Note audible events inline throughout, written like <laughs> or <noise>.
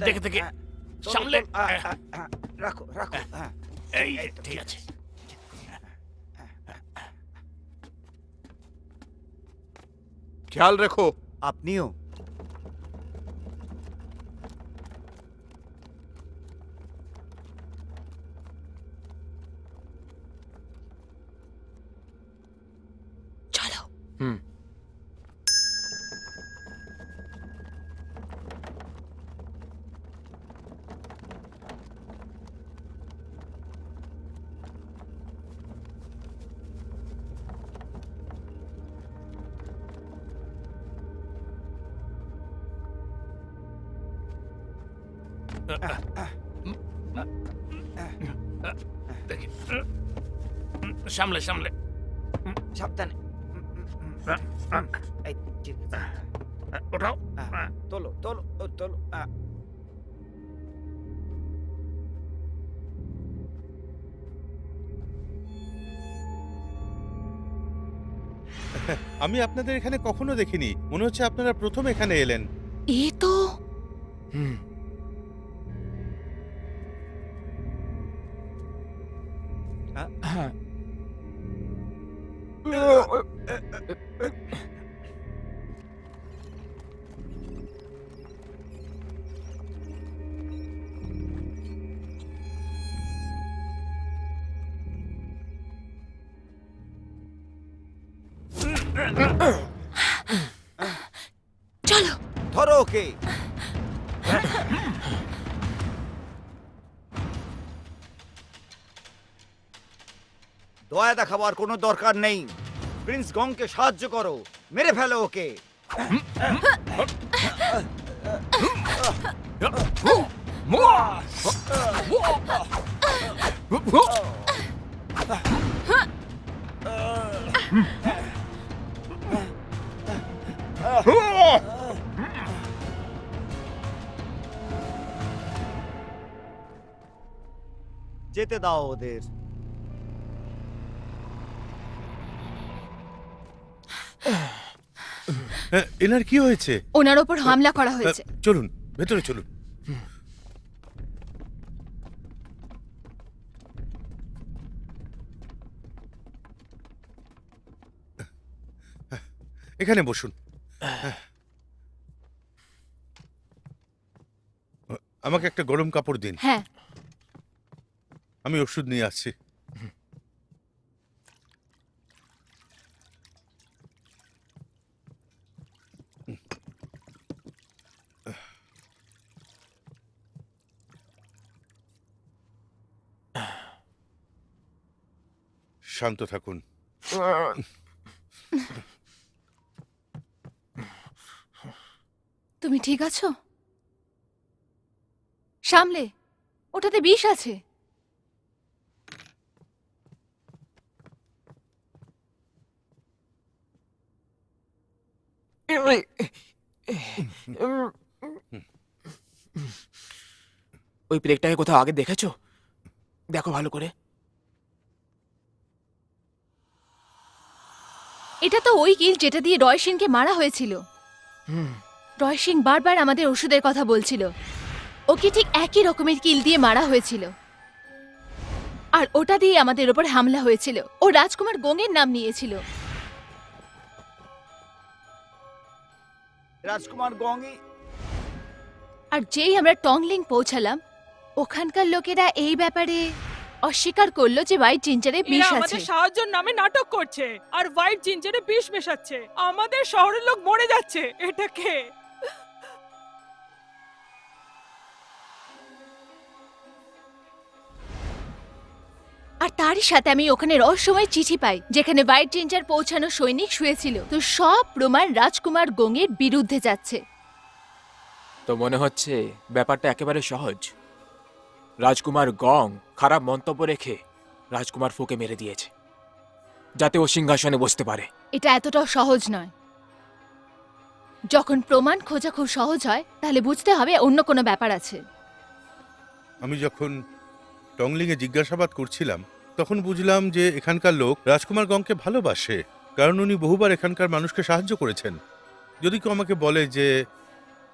দেখে দেখে। হ্যাঁ, তোলো, সামলে। তোলো, আহ, আহ, হ্যাঁ, রাখো রাখো হ্যাঁ এই এই তো, ঠিক আছে খেয়াল রেখো আপনিও চলো হুম দেখে। সামলে সামলে। সাবধানে। ওঠাও। তোলো তোলো তোলো। আমি আপনাদের এখানে কখনো দেখিনি। মনে হচ্ছে আপনারা প্রথম এখানে এলেন। এ তো হুম। চলো ধরো ওকে দয়া দেখাবার কোনো দরকার নেই। প্রিন্স গংকে সাহায্য করো। মেরে ফেলো ওকে। যেতে দাও ওদের। এনার কি হয়েছে? ওনার ওপর হামলা করা হয়েছে। চলুন ভেতরে চলুন। এখানে বসুন। আমাকে একটা গরম কাপড় দিন। হ্যাঁ। আমি ওষুধ নিয়ে আসছি। শান্ত থাকুন। তুমি ঠিক আছো? সামলে ওটাতে বিষ আছে। ওই প্লেগটাকে কোথাও আগে দেখেছ? দেখো ভালো করে। এটা তো ওই কিল যেটা দিয়ে রয় সিংকে মারা হয়েছিল। রয় সিং বারবার আমাদের ওষুধের কথা বলছিল। ওকে ঠিক একই রকমের কিল দিয়ে মারা হয়েছিল। আর ওটা দিয়ে আমাদের ওপর হামলা হয়েছিল। ও রাজকুমার গোঙের নাম নিয়েছিল। রাজকুমার গঙ্গে। আর যেই আমরা টংলিং পৌঁছালাম ওখানকার লোকেরা এই ব্যাপারে অস্বীকার করল যে হোয়াইট জিঞ্জারে বিষ এরা আছে। আমাদের সাহায্যের নামে নাটক করছে আর হোয়াইট জিঞ্জারে বিষ মেশাচ্ছে। আমাদের শহরের লোক মরে যাচ্ছে। এটা কে? আর তারই সাথে আমি ওখানে রহস্যময় চিঠি পাই যেখানে হোয়াইট জিঞ্জার পৌঁছানো সৈনিক শুয়েছিল। তো সব প্রমাণ রাজকুমার গঙ্গের বিরুদ্ধে যাচ্ছে। তো মনে হচ্ছে ব্যাপারটা একেবারে সহজ। রাজকুমার গং খারাপ মন্তব্য রেখে রাজকুমার ফুকে মেরে দিয়েছে যাতে ও সিংহাসনে বসতে পারে। এটা এতটাও সহজ নয়। যখন প্রমাণ খোঁজা খুব সহজ হয় তাহলে বুঝতে হবে অন্য কোনো ব্যাপার আছে। আমি যখন টংলিংয়ে জিজ্ঞাসাবাদ করছিলাম তখন বুঝলাম যে এখানকার লোক রাজকুমার গংকে ভালোবাসে কারণ উনি বহুবার এখানকার মানুষকে সাহায্য করেছেন। যদি কেউ আমাকে বলে যে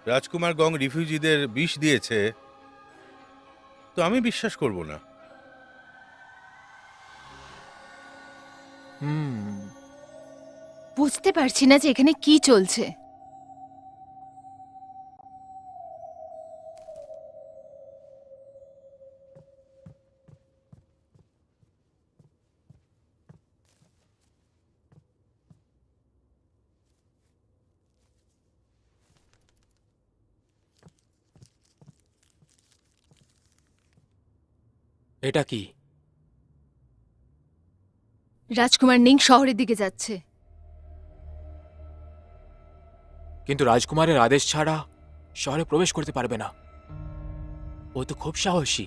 রাজকুমার গং রিফিউজিদের বিষ দিয়েছে তো আমি বিশ্বাস করব না। বুঝতে পারছি না যে এখানে কি চলছে। এটা কি? রাজকুমার নিং শহরের দিকে যাচ্ছে। কিন্তু রাজকুমারের আদেশ ছাড়া শহরে প্রবেশ করতে পারবে না। ও তো খুব সাহসী।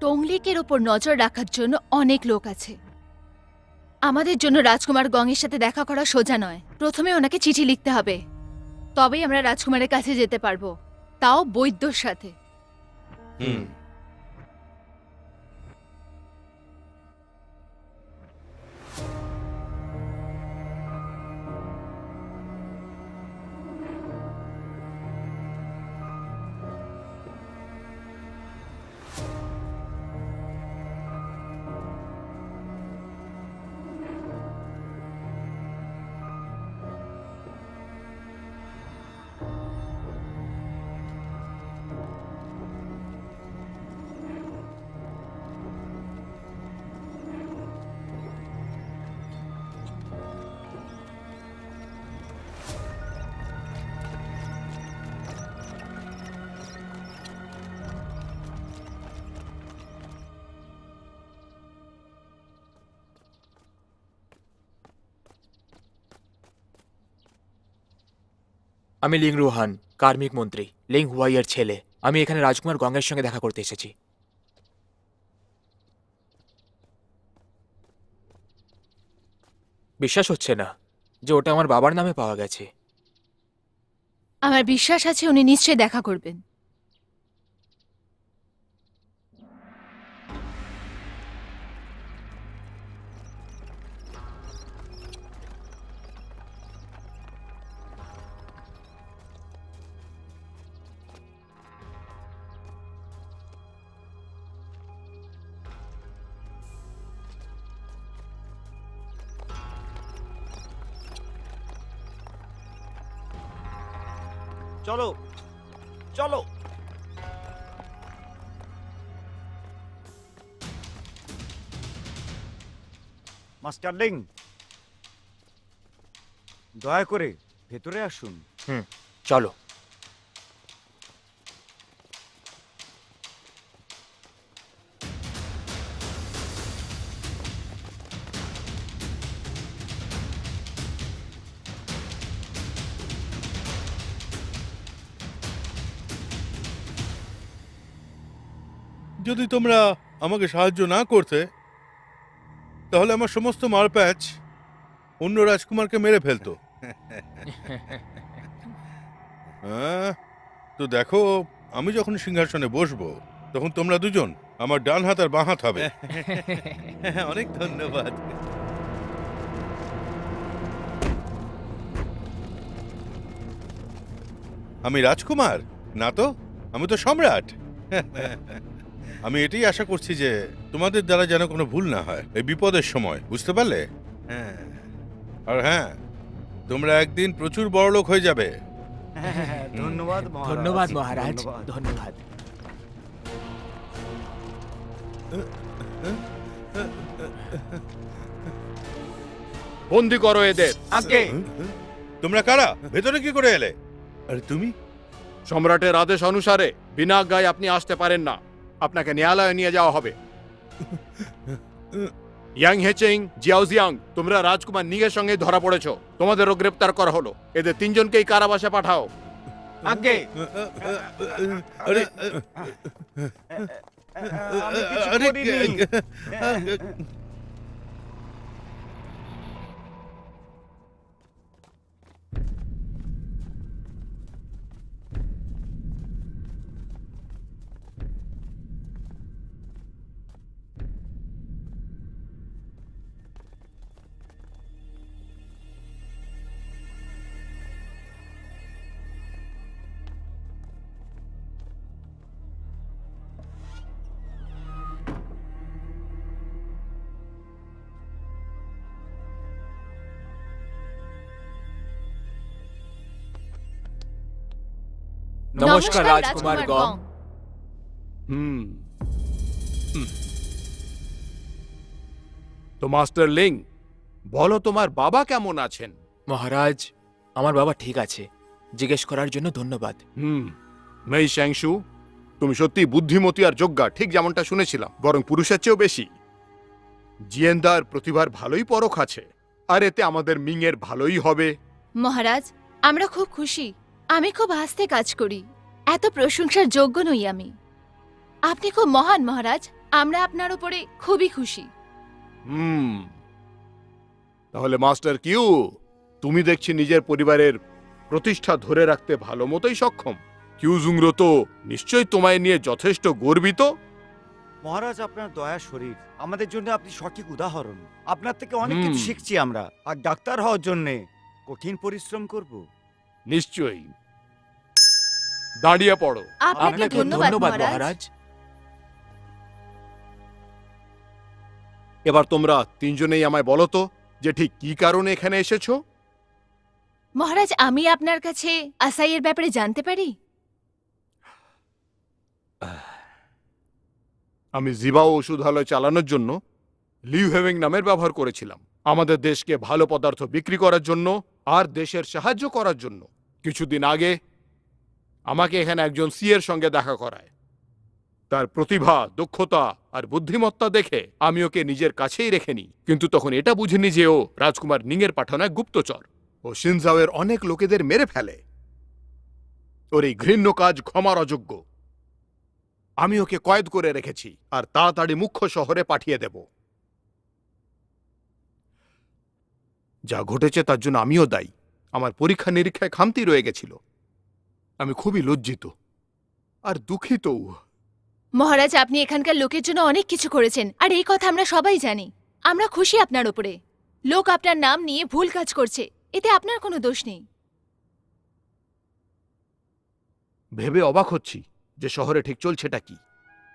টংলিকের ওপর নজর রাখার জন্য অনেক লোক আছে। আমাদের জন্য রাজকুমার গঙের সাথে দেখা করা সোজা নয়। প্রথমে ওনাকে চিঠি লিখতে হবে। তবেই আমরা রাজকুমারের কাছে যেতে পারব। তাও বৈদ্যর সাথে। হুম আমি লিং রুহান, কার্মিক মন্ত্রী, লিং হুয়াইয়ের ছেলে। আমি এখানে রাজকুমার গঙ্গের সঙ্গে দেখা করতে এসেছি। বিশ্বাস হচ্ছে না যে ওটা আমার বাবার নামে পাওয়া গেছে। আমার বিশ্বাস আছে উনি নিশ্চয়ই দেখা করবেন। চলো চলো। মাস্টার লিং দয়া করে ভেতরে আসুন। হুম চলো। যদি তোমরা আমাকে সাহায্য না করতে তাহলে আমার সমস্ত মারপ্যাচ অন্য রাজকুমারকে মেরে ফেলতো। <laughs> হ্যাঁ তো দেখো আমি যখন সিংহাসনে বসবো তখন তোমরা দুজন আমার ডান হাত আর বাঁ হাত হবে। <laughs> অনেক ধন্যবাদ। আমি রাজকুমার না তো? আমি তো সম্রাট। <laughs> আমি এটাই আশা করছি যে তোমাদের দ্বারা যেন কোনো ভুল না হয়। এই বিপদের সময় বুঝতে পারলে? হ্যাঁ। আর হ্যাঁ তোমরা একদিন প্রচুর বড়লোক হয়ে যাবে। ধন্যবাদ ধন্যবাদ মহারাজ ধন্যবাদ। ধন্যবাদ। বন্দি করো এদের। আগে তোমরা কারা? ভেতরে কি করে এলে? আরে তুমি? সম্রাটের আদেশ অনুসারে বিনা গায়ে আপনি আসতে পারেন না। আপনাকে ন্যায়ালয়ে নিয়ে যাওয়া হবে। ইয়াং হেচেং জিয়াওজিয়াং তোমরা রাজকুমার নিগের সঙ্গে ধরা পড়েছ। তোমাদেরও গ্রেপ্তার করা হলো। এদের তিনজনকেই কারাবাসে পাঠাও। আগে। আরে আরে নমস্কার রাজকুমার গং। হুম। তো মাস্টার লিং বলো তোমার বাবা কেমন আছেন? মহারাজ আমার বাবা ঠিক আছে। জিজ্ঞেস করার জন্য ধন্যবাদ। হুম। মেই শ্যাংশু তুমি সত্যি বুদ্ধিমতী আর যোগ্যা ঠিক যেমনটা শুনেছিলাম বরং পুরুষের চেয়েও বেশি। জিয়েন্দার প্রতিভার ভালোই পরখ আছে আর এতে আমাদের মিংয়ের ভালোই হবে। মহারাজ আমরা খুব খুশি। আমি খুব আস্তে কাজ করি। এত প্রশংসার যোগ্য নই আমি। আপনি খুব মহান মহারাজ। আমরা আপনার উপরে খুবই খুশি। হুম। তাহলে মাস্টার কিউ তুমি দেখছি নিজের পরিবারের প্রতিষ্ঠা ধরে রাখতে ভালো মতোই সক্ষম। কিউ জুংরো তো নিশ্চয়ই তোমায় নিয়ে যথেষ্ট গর্বিত। মহারাজ আপনার দয়া শরীর। আমাদের জন্য আপনি সঠিক উদাহরণ। আপনার থেকে অনেক কিছু শিখছি আমরা। আর ডাক্তার হওয়ার জন্য কঠিন পরিশ্রম করব। নিশ্চয়ই। দাঁড়িয়ে পড়ো। আপনাকে ধন্যবাদ মহারাজ। এবার তোমরা তিনজনেই আমায় বলো তো যে ঠিক কি কারণে এখানে এসেছ? মহারাজ আমি আপনার কাছে আসাইয়ের ব্যাপারে জানতে পারি? আমি জিবাও ওষুধালয় চালানোর জন্য লিউ হেভিং নামের ব্যবহার করেছিলাম। আমাদের দেশকে ভালো পদার্থ বিক্রি করার জন্য আর দেশের সাহায্য করার জন্য। কিছুদিন আগে আমাকে এখানে একজন সিএর সঙ্গে দেখা করায়। তার প্রতিভা, দক্ষতা আর বুদ্ধিমত্তা দেখে আমি ওকে নিজের কাছেই রেখে নিই। কিন্তু তখন এটা বুঝিনি যে ও রাজকুমার নিংয়ের পাঠানো এক গুপ্তচর। ও সিনজাওয়ের অনেক লোকেদের মেরে ফেলে। ওর এই ঘৃণ্য কাজ ক্ষমার অযোগ্য। আমি ওকে কয়েদ করে রেখেছি আর তাড়াতাড়ি মুখ্য শহরে পাঠিয়ে দেব। যা ঘটেছে তার জন্য আমিও দায়ী। আমার পরীক্ষা নিরীক্ষায় খামতি রয়ে গেছিল। আমি খুবই লজ্জিত আর দুঃখিতও মহারাজ আপনি এখানকার লোকের জন্য অনেক কিছু করেছেন আর এই কথা আমরা সবাই জানি। আমরা খুশি আপনার উপরে। লোক আপনার নাম নিয়ে ভুল কাজ করছে। এতে আপনার কোনো দোষ নেই। ভেবে অবাক হচ্ছি যে শহরে ঠিক চলছেটা কি।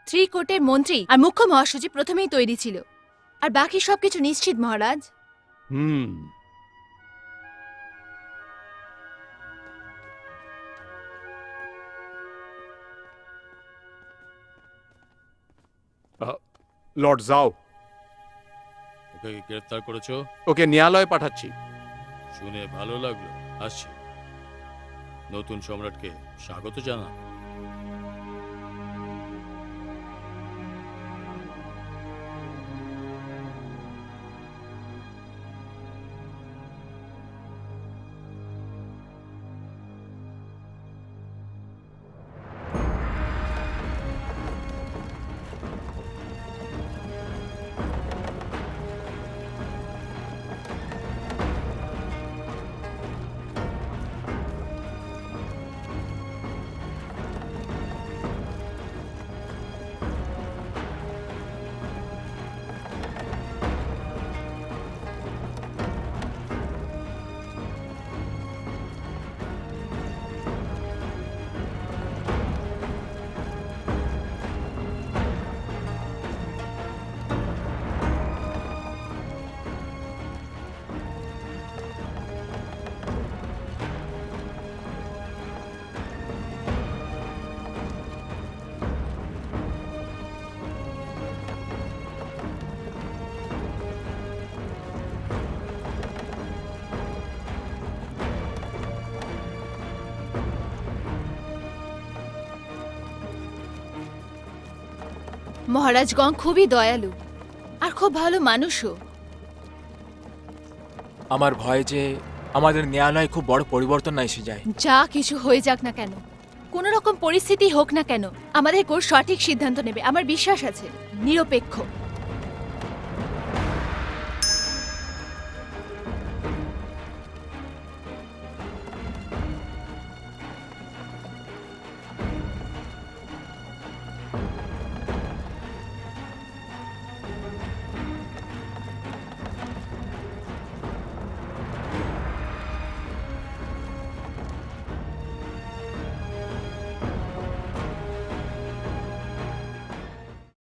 ত্রিকোটের মন্ত্রী আর মুখ্য মহাসচিব প্রথমেই তৈরি ছিল। আর বাকি সবকিছু নিশ্চিত মহারাজ? হুম। লর্ড যাও ওকে গ্রেফতার করেছ? ওকে ন্যায়ালয়ে পাঠাচ্ছি। শুনে ভালো লাগল। আসছি। নতুন সম্রাটকে স্বাগত জানা মহারাজ গং খুবই দয়ালু আর খুব ভালো মানুষও। আমার ভয় যে আমাদের ন্যায়ালয় খুব বড় পরিবর্তন এসে যায়। যা কিছু হয়ে যাক না কেন কোনো রকম পরিস্থিতি হোক না কেন আমাদের কোর্ট সঠিক সিদ্ধান্ত নেবে আমার বিশ্বাস আছে নিরপেক্ষ।